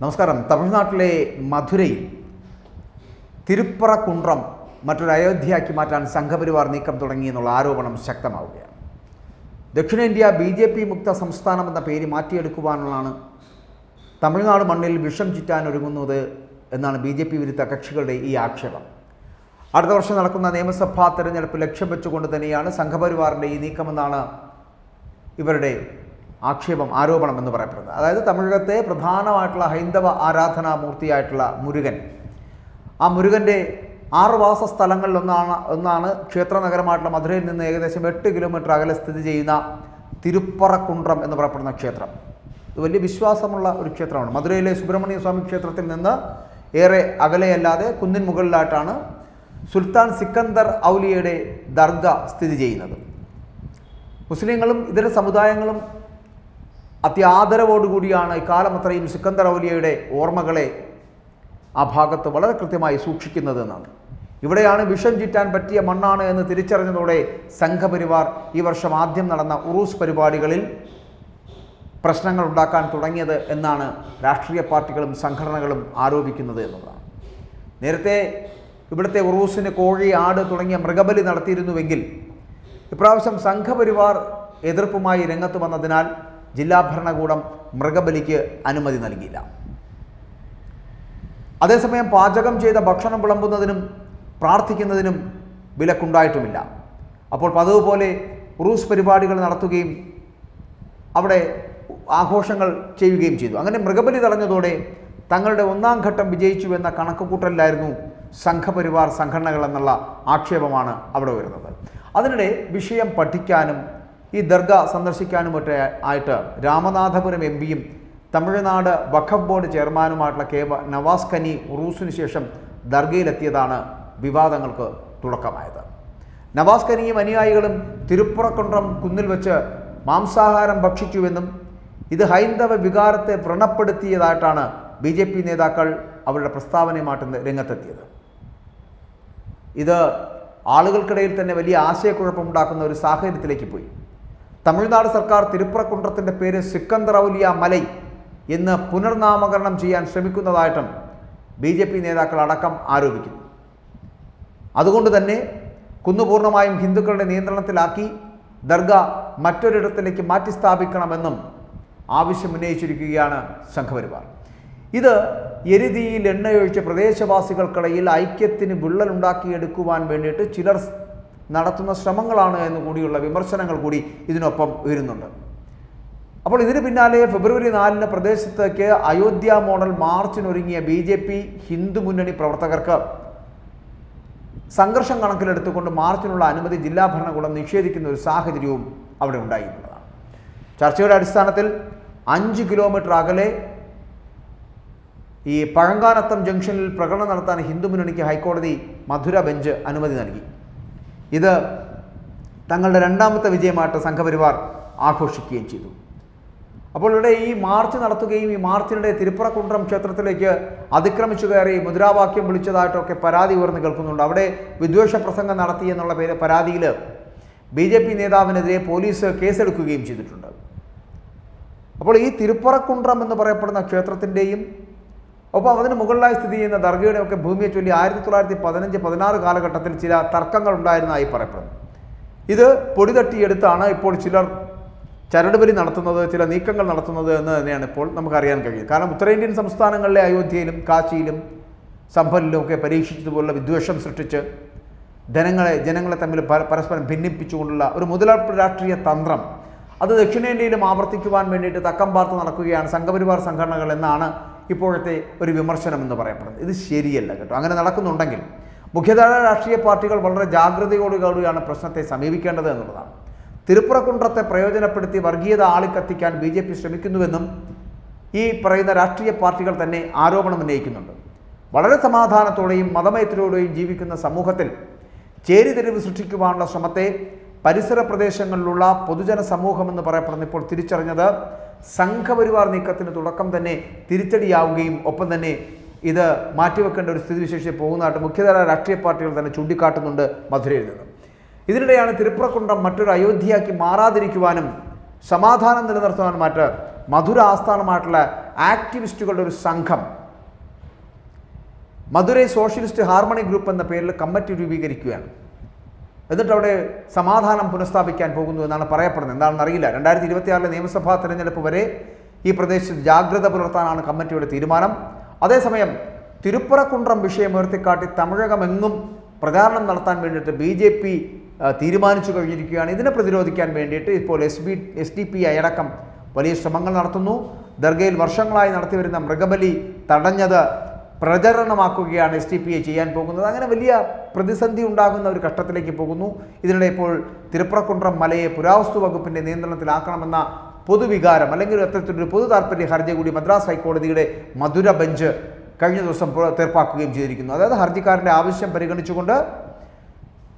നമസ്കാരം. തമിഴ്നാട്ടിലെ മധുരയിൽ തിരുപ്പറക്കുണ്ട്രം മറ്റൊരു അയോധ്യയാക്കി മാറ്റാൻ സംഘപരിവാർ നീക്കം തുടങ്ങി എന്നുള്ള ആരോപണം ശക്തമാവുകയാണ്. ദക്ഷിണേന്ത്യ ബി ജെ പി മുക്ത സംസ്ഥാനം എന്ന പേര് മാറ്റിയെടുക്കുവാനുള്ളതാണ് തമിഴ്നാട് മണ്ണിൽ വിഷം ചുറ്റാൻ ഒരുങ്ങുന്നത് എന്നാണ് ബി ജെ പി വിരുദ്ധ കക്ഷികളുടെ ഈ ആക്ഷേപം. അടുത്ത വർഷം നടക്കുന്ന നിയമസഭാ തെരഞ്ഞെടുപ്പ് ലക്ഷ്യം വെച്ചുകൊണ്ട് തന്നെയാണ് സംഘപരിവാറിന്റെ ഈ നീക്കമെന്നാണ് ഇവരുടെ ആക്ഷേപം ആരോപണം എന്ന് പറയപ്പെടുന്നത്. അതായത് തമിഴകത്തെ പ്രധാനമായിട്ടുള്ള ഹൈന്ദവ ആരാധനാ മൂർത്തിയായിട്ടുള്ള മുരുകൻ. ആ മുരുകന്റെ ആറ് വാസ സ്ഥലങ്ങളിൽ ഒന്നാണ് ഒന്നാണ് ക്ഷേത്ര നഗരമായിട്ടുള്ള മധുരയിൽ നിന്ന് ഏകദേശം എട്ട് കിലോമീറ്റർ അകലെ സ്ഥിതി ചെയ്യുന്ന തിരുപ്പറക്കുണ്ട്രം എന്ന് പറയപ്പെടുന്ന ക്ഷേത്രം. ഇത് വലിയ വിശ്വാസമുള്ള ഒരു ക്ഷേത്രമാണ്. മധുരയിലെ സുബ്രഹ്മണ്യ സ്വാമി ക്ഷേത്രത്തിൽ നിന്ന് ഏറെ അകലെയല്ലാതെ കുന്നിൻ മുകളിലായിട്ടാണ് സുൽത്താൻ സിക്കന്ദർ ഔലിയയുടെ ദർഗ സ്ഥിതി ചെയ്യുന്നത്. മുസ്ലിങ്ങളും ഇതര സമുദായങ്ങളും അത്യാദരവോടുകൂടിയാണ് ഇക്കാലം അത്രയും സിക്കന്ദർ ഔലിയയുടെ ഓർമ്മകളെ ആ ഭാഗത്ത് വളരെ കൃത്യമായി സൂക്ഷിക്കുന്നത് എന്നാണ് ഇവിടെയാണ് വിഷം ചീറ്റാൻ പറ്റിയ മണ്ണാണ് എന്ന് തിരിച്ചറിഞ്ഞതോടെ സംഘപരിവാർ ഈ വർഷം ആദ്യം നടന്ന ഉറൂസ് പരിപാടികളിൽ പ്രശ്നങ്ങൾ ഉണ്ടാക്കാൻ തുടങ്ങിയത് എന്നാണ് രാഷ്ട്രീയ പാർട്ടികളും സംഘടനകളും ആരോപിക്കുന്നത് എന്നുള്ളതാണ്. നേരത്തെ ഇവിടുത്തെ ഉറൂസിന് കോഴി ആട് തുടങ്ങിയ മൃഗബലി നടത്തിയിരുന്നുവെങ്കിൽ ഇപ്രാവശ്യം സംഘപരിവാർ എതിർപ്പുമായി രംഗത്ത് വന്നതിനാൽ ജില്ലാ ഭരണകൂടം മൃഗബലിക്ക് അനുമതി നൽകിയില്ല. അതേസമയം പാചകം ചെയ്ത ഭക്ഷണം വിളമ്പുന്നതിനും പ്രാർത്ഥിക്കുന്നതിനും വിലക്കുണ്ടായിട്ടുമില്ല. അപ്പോൾ പതിവ് പോലെ ഉറൂസ് പരിപാടികൾ നടത്തുകയും അവിടെ ആഘോഷങ്ങൾ ചെയ്യുകയും ചെയ്തു. അങ്ങനെ മൃഗബലി തടഞ്ഞതോടെ തങ്ങളുടെ ഒന്നാം ഘട്ടം വിജയിച്ചു എന്ന കണക്കുകൂട്ടലിലായിരുന്നു സംഘപരിവാർ സംഘടനകൾ എന്നുള്ള ആക്ഷേപമാണ് അവിടെ വരുന്നത് അതിനിടെ വിഷയം പഠിക്കാനും ഈ ദർഗ സന്ദർശിക്കാനും ഒക്കെ ആയിട്ട് രാമനാഥപുരം എം പിയും തമിഴ്നാട് വഖഫ് ബോർഡ് ചെയർമാനുമായിട്ടുള്ള കെ നവാസ് കനി ഉറൂസിന് ശേഷം ദർഗയിലെത്തിയതാണ് വിവാദങ്ങൾക്ക് തുടക്കമായത്. നവാസ് ഖനിയും അനുയായികളും തിരുപ്പുറക്കുണ്ട്രം കുന്നിൽ വെച്ച് മാംസാഹാരം ഭക്ഷിച്ചുവെന്നും ഇത് ഹൈന്ദവ വികാരത്തെ വ്രണപ്പെടുത്തിയതായിട്ടാണ് ബി ജെ പി നേതാക്കൾ അവരുടെ പ്രസ്താവനയുമായിട്ട് രംഗത്തെത്തിയത്. ഇത് ആളുകൾക്കിടയിൽ തന്നെ വലിയ ആശയക്കുഴപ്പമുണ്ടാക്കുന്ന ഒരു സാഹചര്യത്തിലേക്ക് പോയി. തമിഴ്നാട് സർക്കാർ തിരുപ്പുറക്കുണ്ട്രത്തിന്റെ പേര് സിക്കന്ദർ ഔലിയ മലൈ എന്ന് പുനർനാമകരണം ചെയ്യാൻ ശ്രമിക്കുന്നതായിട്ടും ബി ജെ പി നേതാക്കൾ അടക്കം ആരോപിക്കുന്നു. അതുകൊണ്ട് തന്നെ കുന്നു പൂർണമായും ഹിന്ദുക്കളുടെ നിയന്ത്രണത്തിലാക്കി ദർഗ മറ്റൊരിടത്തിലേക്ക് മാറ്റി സ്ഥാപിക്കണമെന്നും ആവശ്യമുന്നയിച്ചിരിക്കുകയാണ് സംഘപരിവാർ. ഇത് എരുതിയിൽ എണ്ണയൊഴിച്ച് പ്രദേശവാസികൾക്കിടയിൽ ഐക്യത്തിന് വിള്ളലുണ്ടാക്കിയെടുക്കുവാൻ വേണ്ടിയിട്ട് ചിലർ നടത്തുന്ന ശ്രമങ്ങളാണ് എന്ന് കൂടിയുള്ള വിമർശനങ്ങൾ കൂടി ഇതിനൊപ്പം ഉയരുന്നുണ്ട്. അപ്പോൾ ഇതിന് പിന്നാലെ ഫെബ്രുവരി നാലിന് പ്രദേശത്തേക്ക് Ayodhya model മാർച്ചിനൊരുങ്ങിയ B J P Hindu Munnani പ്രവർത്തകർക്ക് സംഘർഷം കണക്കിലെടുത്തുകൊണ്ട് മാർച്ചിനുള്ള അനുമതി ജില്ലാ ഭരണകൂടം നിഷേധിക്കുന്ന ഒരു സാഹചര്യവും അവിടെ ഉണ്ടായിരുന്നതാണ് ചർച്ചയുടെ അടിസ്ഥാനത്തിൽ അഞ്ച് കിലോമീറ്റർ അകലെ ഈ പഴങ്കാനത്തം ജംഗ്ഷനിൽ പ്രകടനം നടത്താൻ ഹിന്ദു മുന്നണിക്ക് ഹൈക്കോടതി മധുര ബെഞ്ച് അനുമതി നൽകി. ഇത് തങ്ങളുടെ രണ്ടാമത്തെ വിജയമായിട്ട് സംഘപരിവാർ ആഘോഷിക്കുകയും ചെയ്തു. അപ്പോൾ ഇവിടെ ഈ മാർച്ച് നടത്തുകയും ഈ മാർച്ചിനിടെ തിരുപ്പറക്കുണ്ട്രം ക്ഷേത്രത്തിലേക്ക് അതിക്രമിച്ചു കയറി മുദ്രാവാക്യം വിളിച്ചതായിട്ടൊക്കെ പരാതി ഉയർന്നു കേൾക്കുന്നുണ്ട്. അവിടെ വിദ്വേഷ പ്രസംഗം നടത്തി എന്നുള്ള പേര് പരാതിയിൽ ബി ജെ പി നേതാവിനെതിരെ പോലീസ് കേസെടുക്കുകയും ചെയ്തിട്ടുണ്ട്. അപ്പോൾ ഈ തിരുപ്പറക്കുണ്ട്രം എന്ന് പറയപ്പെടുന്ന ക്ഷേത്രത്തിന്റെയും ഒപ്പം അതിന് മുകളിലായി സ്ഥിതി ചെയ്യുന്ന ദർഗയുടെ ഒക്കെ ഭൂമിയെ ചൊല്ലി ആയിരത്തി തൊള്ളായിരത്തി പതിനഞ്ച് പതിനാറ് കാലഘട്ടത്തിൽ ചില തർക്കങ്ങൾ ഉണ്ടായിരുന്നതായി പറയപ്പെടുന്നു. ഇത് പൊടി തട്ടിയെടുത്താണ് ഇപ്പോൾ ചിലർ ചരടുപലി നടത്തുന്നത് ചില നീക്കങ്ങൾ നടത്തുന്നത് എന്ന് തന്നെയാണ് ഇപ്പോൾ നമുക്കറിയാൻ കഴിയുന്നത്. കാരണം ഉത്തരേന്ത്യൻ സംസ്ഥാനങ്ങളിലെ അയോധ്യയിലും കാശിയിലും സംഭലിലും ഒക്കെ പരീക്ഷിച്ചതുപോലുള്ള വിദ്വേഷം സൃഷ്ടിച്ച് ജനങ്ങളെ ജനങ്ങളെ തമ്മിൽ പരസ്പരം ഭിന്നിപ്പിച്ചുകൊണ്ടുള്ള ഒരു മുതലെടുപ്പ് രാഷ്ട്രീയ തന്ത്രം. അത് ദക്ഷിണേന്ത്യയിലും ആവർത്തിക്കുവാൻ വേണ്ടിയിട്ട് തക്കം പാർത്ത് നടക്കുകയാണ് സംഘപരിവാർ സംഘടനകൾ എന്നാണ് ഇപ്പോഴത്തെ ഒരു വിമർശനം എന്ന് പറയപ്പെടുന്നത്. ഇത് ശരിയല്ല കേട്ടോ. അങ്ങനെ നടക്കുന്നുണ്ടെങ്കിൽ മുഖ്യധാര രാഷ്ട്രീയ പാർട്ടികൾ വളരെ ജാഗ്രതയോടുകൂടിയാണ് പ്രശ്നത്തെ സമീപിക്കേണ്ടത് എന്നുള്ളതാണ്. തിരുപ്പുറക്കുണ്ട്രത്തെ പ്രയോജനപ്പെടുത്തി വർഗീയത ആളിക്കത്തിക്കാൻ ബി ജെ പി ശ്രമിക്കുന്നുവെന്നും ഈ പറയുന്ന രാഷ്ട്രീയ പാർട്ടികൾ തന്നെ ആരോപണം ഉന്നയിക്കുന്നുണ്ട്. വളരെ സമാധാനത്തോടെയും മതമൈത്രിയോടെയും ജീവിക്കുന്ന സമൂഹത്തിൽ ചേരിതിരിവ് സൃഷ്ടിക്കുവാനുള്ള ശ്രമത്തെ പരിസര പ്രദേശങ്ങളിലുള്ള പൊതുജന സമൂഹം എന്ന് പറയപ്പെടുന്ന ഇപ്പോൾ തിരിച്ചറിഞ്ഞത് സംഘപരിവാർ നീക്കത്തിന് തുടക്കം തന്നെ തിരിച്ചടിയാവുകയും ഒപ്പം തന്നെ ഇത് മാറ്റിവെക്കേണ്ട ഒരു സ്ഥിതിവിശേഷിച്ച് പോകുന്നതായിട്ട് മുഖ്യധാര രാഷ്ട്രീയ പാർട്ടികൾ തന്നെ ചൂണ്ടിക്കാട്ടുന്നുണ്ട് മധുരയിൽ നിന്ന് ഇതിനിടെയാണ് തിരുപ്പുറക്കുണ്ടം മറ്റൊരു അയോധ്യയാക്കി മാറാതിരിക്കുവാനും സമാധാനം നിലനിർത്തുവാനും മറ്റ് മധുര ആസ്ഥാനമായിട്ടുള്ള ആക്ടിവിസ്റ്റുകളുടെ ഒരു സംഘം മധുരൈ സോഷ്യലിസ്റ്റ് ഹാർമണി ഗ്രൂപ്പ് എന്ന പേരിൽ കമ്മിറ്റി രൂപീകരിക്കുകയാണ്. എന്നിട്ട് അവിടെ സമാധാനം പുനഃസ്ഥാപിക്കാൻ പോകുന്നു എന്നാണ് പറയപ്പെടുന്നത്. എന്താണെന്ന് അറിയില്ല. രണ്ടായിരത്തി ഇരുപത്തിയാറിലെ നിയമസഭാ തെരഞ്ഞെടുപ്പ് വരെ ഈ പ്രദേശത്ത് ജാഗ്രത പുലർത്താനാണ് കമ്മിറ്റിയുടെ തീരുമാനം. അതേസമയം തിരുപ്പറക്കുണ്ട്രം വിഷയം ഉയർത്തിക്കാട്ടി തമിഴകമെങ്ങും പ്രചാരണം നടത്താൻ വേണ്ടിയിട്ട് ബി ജെ പി തീരുമാനിച്ചു കഴിഞ്ഞിരിക്കുകയാണ്. ഇതിനെ പ്രതിരോധിക്കാൻ വേണ്ടിയിട്ട് ഇപ്പോൾ S B S D P അടക്കം വലിയ ശ്രമങ്ങൾ നടത്തുന്നു. ദർഗയിൽ വർഷങ്ങളായി നടത്തിവരുന്ന മൃഗബലി തടഞ്ഞത് പ്രചരണമാക്കുകയാണ് എസ് ടി പി എ ചെയ്യാൻ പോകുന്നത്. അങ്ങനെ വലിയ പ്രതിസന്ധി ഉണ്ടാകുന്ന ഒരു ഘട്ടത്തിലേക്ക് പോകുന്നു. ഇതിനിടെ ഇപ്പോൾ തിരുപ്പുറക്കുണ്ട്രം മലയെ പുരാവസ്തു വകുപ്പിന്റെ നിയന്ത്രണത്തിലാക്കണമെന്ന പൊതുവികാരം അല്ലെങ്കിൽ അത്തരത്തിലൊരു പൊതു താല്പര്യ ഹർജി കൂടി മദ്രാസ് ഹൈക്കോടതിയുടെ മധുര ബെഞ്ച് കഴിഞ്ഞ ദിവസം തീർപ്പാക്കുകയും ചെയ്തിരിക്കുന്നു. അതായത് ഹർജിക്കാരന്റെ ആവശ്യം പരിഗണിച്ചുകൊണ്ട്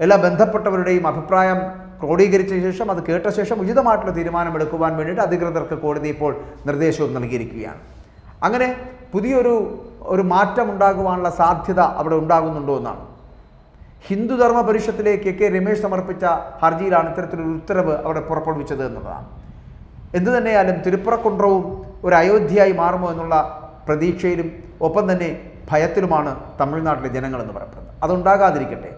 എല്ലാ ബന്ധപ്പെട്ടവരുടെയും അഭിപ്രായം ക്രോഡീകരിച്ച ശേഷം അത് കേട്ട ശേഷം ഉചിതമായിട്ടുള്ള തീരുമാനമെടുക്കുവാൻ വേണ്ടിയിട്ട് അധികൃതർക്ക് കോടതി ഇപ്പോൾ നിർദ്ദേശവും നൽകിയിരിക്കുകയാണ്. അങ്ങനെ പുതിയൊരു ഒരു മാറ്റം ഉണ്ടാകുവാനുള്ള സാധ്യത അവിടെ ഉണ്ടാകുന്നുണ്ടോ എന്നാണ്. ഹിന്ദുധർമ്മ പരിഷത്തിലേക്ക് കെ രമേശ് സമർപ്പിച്ച ഹർജിയിലാണ് ഇത്തരത്തിലൊരു ഉത്തരവ് അവിടെ പുറപ്പെടുവിച്ചത് എന്നുള്ളതാണ്. എന്തു തന്നെയാലും തിരുപ്പുറക്കുണ്ട്രവും ഒരു അയോധ്യയായി മാറുമോ എന്നുള്ള പ്രതീക്ഷയിലും ഒപ്പം തന്നെ ഭയത്തിലുമാണ് തമിഴ്നാട്ടിലെ ജനങ്ങളെന്ന് പറയപ്പെടുന്നത്. അതുണ്ടാകാതിരിക്കട്ടെ.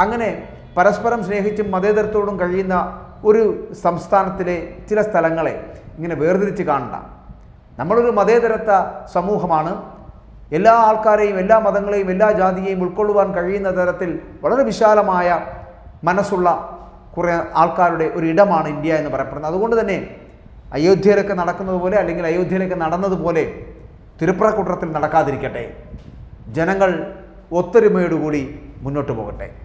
അങ്ങനെ പരസ്പരം സ്നേഹിച്ചും മതേതരത്തോടും കഴിയുന്ന ഒരു സംസ്ഥാനത്തിലെ ചില സ്ഥലങ്ങളെ ഇങ്ങനെ വേർതിരിച്ച് കാണണ്ട. നമ്മളൊരു മതേതരത്വ സമൂഹമാണ്. എല്ലാ ആൾക്കാരെയും എല്ലാ മതങ്ങളെയും എല്ലാ ജാതിയെയും ഉൾക്കൊള്ളുവാൻ കഴിയുന്ന തരത്തിൽ വളരെ വിശാലമായ മനസ്സുള്ള കുറേ ആൾക്കാരുടെ ഒരു ഇടമാണ് ഇന്ത്യ എന്ന് പറയപ്പെടുന്നത്. അതുകൊണ്ട് തന്നെ അയോധ്യയിലൊക്കെ നടക്കുന്നത് പോലെ അല്ലെങ്കിൽ അയോധ്യയിലൊക്കെ നടന്നതുപോലെ തിരുപ്പറക്കുട്ടത്തിൽ നടക്കാതിരിക്കട്ടെ. ജനങ്ങൾ ഒത്തൊരുമയോടുകൂടി മുന്നോട്ട് പോകട്ടെ.